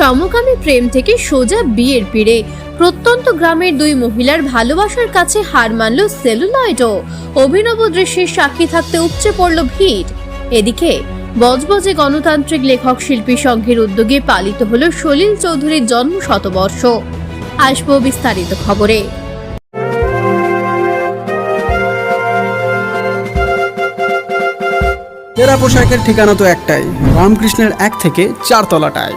সমকামী প্রেম থেকে সোজা বিয়ের পিড়ে। প্রত্যন্ত গ্রামের দুই মহিলার ভালোবাসার কাছে হার মানল সেলুলয়েডও। অভিনব দৃশ্যের সাক্ষী থাকতে উপচে পড়ল ভিড়। এদিকে বজবজে গণতান্ত্রিক লেখক শিল্পী সংঘের উদ্যোগে পালিত হল সলিল চৌধুরীর জন্ম শতবর্ষ আসব বিস্তারিত খবরে। পোশাকের ঠিকানা তো একটাই, রামকৃষ্ণের এক থেকে চার তলাটায়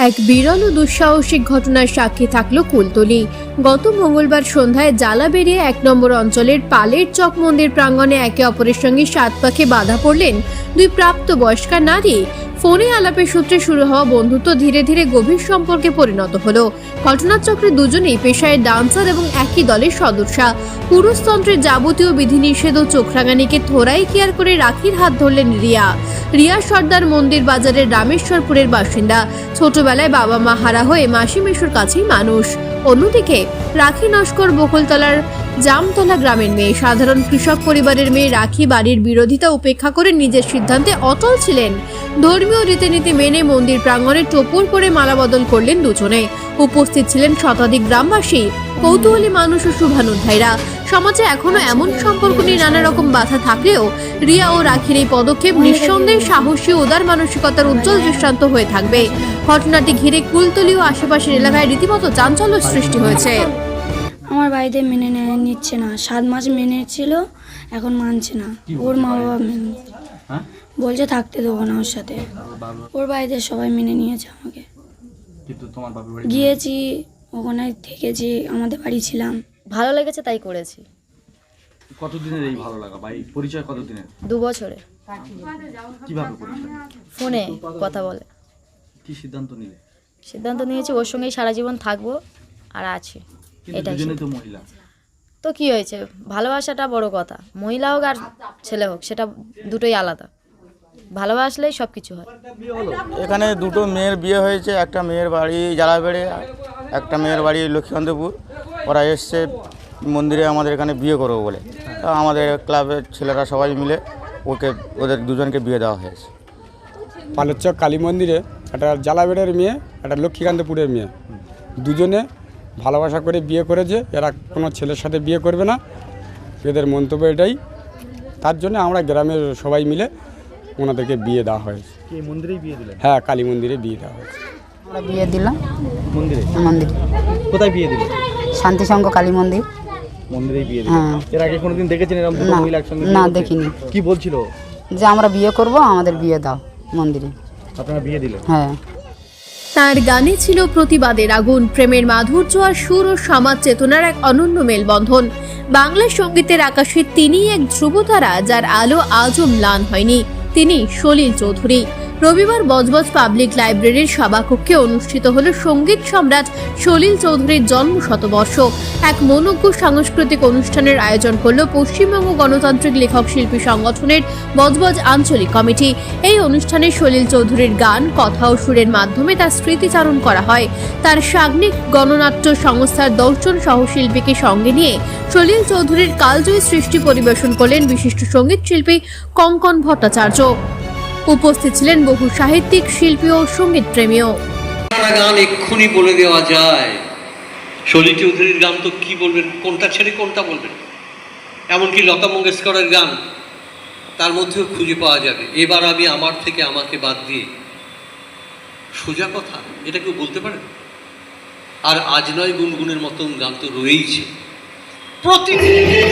এক বিরল ও দুঃসাহসিক ঘটনার সাক্ষী থাকল কুলতলি। গত মঙ্গলবার সন্ধ্যায় জ্বালা বেরিয়ে এক নম্বর অঞ্চলের পালের চক মন্দির প্রাঙ্গণে একে অপরের সঙ্গে সাত পাখে বাধা পড়লেন দুই প্রাপ্তবয়স্কা নারী। ফোনে আলাপের সূত্রে শুরু হওয়া বন্ধুত্ব ধীরে ধীরে গভীর সম্পর্কে পরিণত হলো। ঘটনাচক্রে দুজনেই পেশায় ডান্সার এবং একই দলের সদস্যা। পুরুষতন্ত্রের যাবতীয় বিধিনিষেধ ও চোখরাঙানিকে থোড়াই কেয়ার করে রাখির হাত ধরলেন রিয়া। রিয়া সর্দার মন্দির বাজারের রামেশ্বরপুরের বাসিন্দা। ছোটবেলায় বাবা মা হারা হয়ে মাসি মেশুর কাছেই মানুষ। অন্যদিকে রাখি নস্কর বকুলতলার জামতলা গ্রামের মেয়ে। সাধারণ কৃষক পরিবারের মেয়ে রাখি বাড়ির বিরোধিতা উপেক্ষা করে নিজের সিদ্ধান্তে অটল ছিলেন। ধর্মীয় রীতিনীতি মেনে মন্দির প্রাঙ্গণে টোপর করে মালা বদল করলেন দুজনে। উপস্থিত ছিলেন শতাধিক গ্রামবাসী, কৌতূহলী মানুষ ও শুভানুধ্যায়ীরা। সমাজে এখনও এমন সম্পর্ক নিয়ে নানা রকম বাধা থাকলেও রিয়া ও রাখির এই পদক্ষেপ নিঃসন্দেহে সাহসী উদার মানসিকতার উজ্জ্বল দৃষ্টান্ত হয়ে থাকবে। ঘটনাটি ঘিরে কুলতলি ও আশেপাশের এলাকায় রীতিমতো চাঞ্চল্য সৃষ্টি হয়েছে। আমার বাড়িতে মেনে নেয় নিচ্ছে না। সাত মাস মেনে ছিল এখন মানছে না। ওর মা বাবা মেনে বলছে থাকতে দেবো না ওর সাথে। ওর বাড়িতে সবাই মেনে নিয়েছে আমাকে। গিয়েছি ওখানে থেকেছি আমাদের বাড়ি ছিলাম। ভালো লেগেছে তাই করেছি। কতদিনের এই ভালো লাগা? এই পরিচয় কতদিনের? দু বছরে কীভাবে পরিচয় ফোনে কথা বলে। কি সিদ্ধান্ত নিলে? সিদ্ধান্ত নিয়েছি ওর সঙ্গেই সারা জীবন থাকব আর আছি। এটাই তো মহিলা। তো কি হয়েছে? ভালোবাসাটা বড় কথা। মহিলা হোক আর ছেলে হোক সেটা দুটোই আলাদা। ভালোবাসলেই সব কিছু হয়। এখানে দুটো মেয়ের বিয়ে হয়েছে একটা মেয়ের বাড়ি জালাবেড়ে একটা মেয়ের বাড়ি লক্ষ্মীকান্তপুর। ওরা এসছে মন্দিরে আমাদের এখানে বিয়ে করব বলে। আমাদের ক্লাবের ছেলেরা সবাই মিলে ওকে ওদের দুজনকে বিয়ে দেওয়া হয়েছে। পালোচ্চক কালী মন্দিরে একটা জালাবেড়ের মেয়ে একটা লক্ষ্মীকান্তপুরের মেয়ে। দুজনে ভালোবাসা করে বিয়ে করেছে এরা কোনো ছেলের সাথে বিয়ে করবে না। এদের মন্তব্য এটাই। তার জন্য আমরা গ্রামের সবাই মিলে ওনাদেরকে বিয়ে দেওয়া হয়েছে। মন্দিরেই বিয়ে দিলেন? হ্যাঁ কালী মন্দিরে বিয়ে দেওয়া হয়েছে। আমরা বিয়ে দিলাম। মন্দিরে? মন্দির। কোথায় বিয়ে দিলেন? শান্তিসংঘ কালী মন্দির। মন্দিরেই বিয়ে দিলেন। হ্যাঁ। এর আগে কোনোদিন দেখেছেন এরকম দুটো মহিলা একসঙ্গে না, দেখিনি। কি বলছিল? যে আমরা বিয়ে করব আমাদের বিয়ে দাও মন্দিরে। আপনারা বিয়ে দিলেন? হ্যাঁ। তার গানে ছিল প্রতিবাদের আগুন, প্রেমের মাধুর্য আর সুর ও সমাজ চেতনার এক অনন্য মেলবন্ধন। বাংলা সঙ্গীতের আকাশে তিনি এক ধ্রুবতারা যার আলো আজও ম্লান হয়নি। তিনি সলিল চৌধুরী। রবিবার বজবজ পাবলিক লাইব্রেরির সভাকক্ষে অনুষ্ঠিত হল সংগীত সম্রাট সলিল চৌধুরীর জন্ম শতবর্ষ। এক মনোজ্ঞ সাংস্কৃতিক অনুষ্ঠানের আয়োজন করল পশ্চিমবঙ্গ গণতান্ত্রিক লেখক শিল্পী সংগঠনের বজবজ আঞ্চলিক কমিটি। এই অনুষ্ঠানে সলিল চৌধুরীর গান, কথা ও সুরের মাধ্যমে তার স্মৃতিচারণ করা হয়। তার সাগ্নিক গণনাট্য সংস্থার দশজন সহশিল্পীকে সঙ্গে নিয়ে সলিল চৌধুরীর কালজয়ী সৃষ্টি পরিবেশন করলেন বিশিষ্ট সংগীত শিল্পী কঙ্কন ভট্টাচার্য। উপস্থিত ছিলেন বহু সাহিত্যিক, শিল্পী ও সংগীত প্রেমীও। গান এক্ষুনি বলে দেওয়া যায়। সলি চৌধুরীর গান তো কি বলবেন? কোনটা ছেড়ে কোনটা বলবেন? এমনকি লতা মঙ্গেশকরের গান, তার মধ্যেও খুঁজে পাওয়া যাবে। এবার আমি আমার থেকে আমাকে বাদ দিয়ে সোজা কথা, এটা কেউ বলতে পারেন আর আজ নয় গুনগুনের মতন গান তো রয়েইছে। প্রতিদিন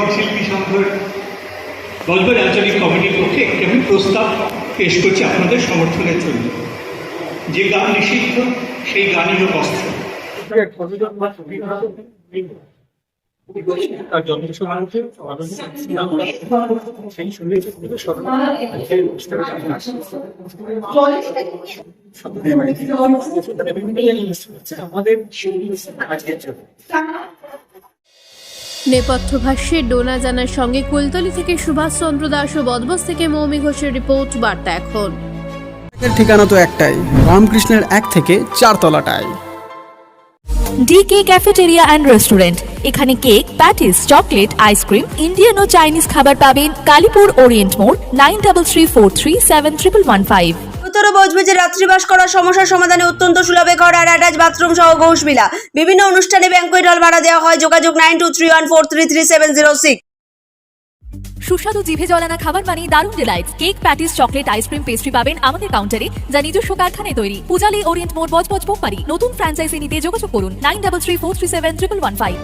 লেখক শিল্পী সংঘের বজবজ আঞ্চলিক কমিটির পক্ষে একটি আমি প্রস্তাব পেশ করছি আপনাদের সমর্থনের জন্য। যে গান নিষিদ্ধ, সেই হোক অস্ত্র নেপথ্য ভাষ্যে ডোনা জানার সঙ্গে কুলতলি থেকে সুভাষচন্দ্র দাস ও বদবস থেকে মৌমি ঘোষের রিপোর্ট বার্তা এখন। ঠিকানা তো একটাই রামকৃষ্ণের এক থেকে চারতলাটায় ডিকে ক্যাফেটেরিয়া অ্যান্ড রেস্টুরেন্ট এখানে cake patties chocolate ice cream Indian ও চাইনিজ খাবার পাবেন কালীপুর ওরিয়েন্ট মোড় nine double three four three seven triple one five. উত্তর ও বজবজে রাত্রিবাস করার সমস্যার সমাধানে অত্যন্ত সুলভে ঘর আর অ্যাটাচ বাথরুম সহ ঘোষবিলা। বিভিন্ন অনুষ্ঠানে ব্যাংকুয়েট হল ভাড়া দেওয়া হয়। যোগাযোগ nine two three one four three three seven zero six. সুস্বাদু জিভে জলানা খাবার মানে দারুণ delights cake, patties, chocolate ice cream pastry পাবেন আমাদের কাউন্টারে যা নিজস্ব কারখানায় তৈরি। পূজালি ওরিয়েন্ট মোড়, বজবজ পোপারি নতুন ফ্র্যাঞ্চাইজি নিতে যোগাযোগ করুন। Nine double three four three seven triple one five.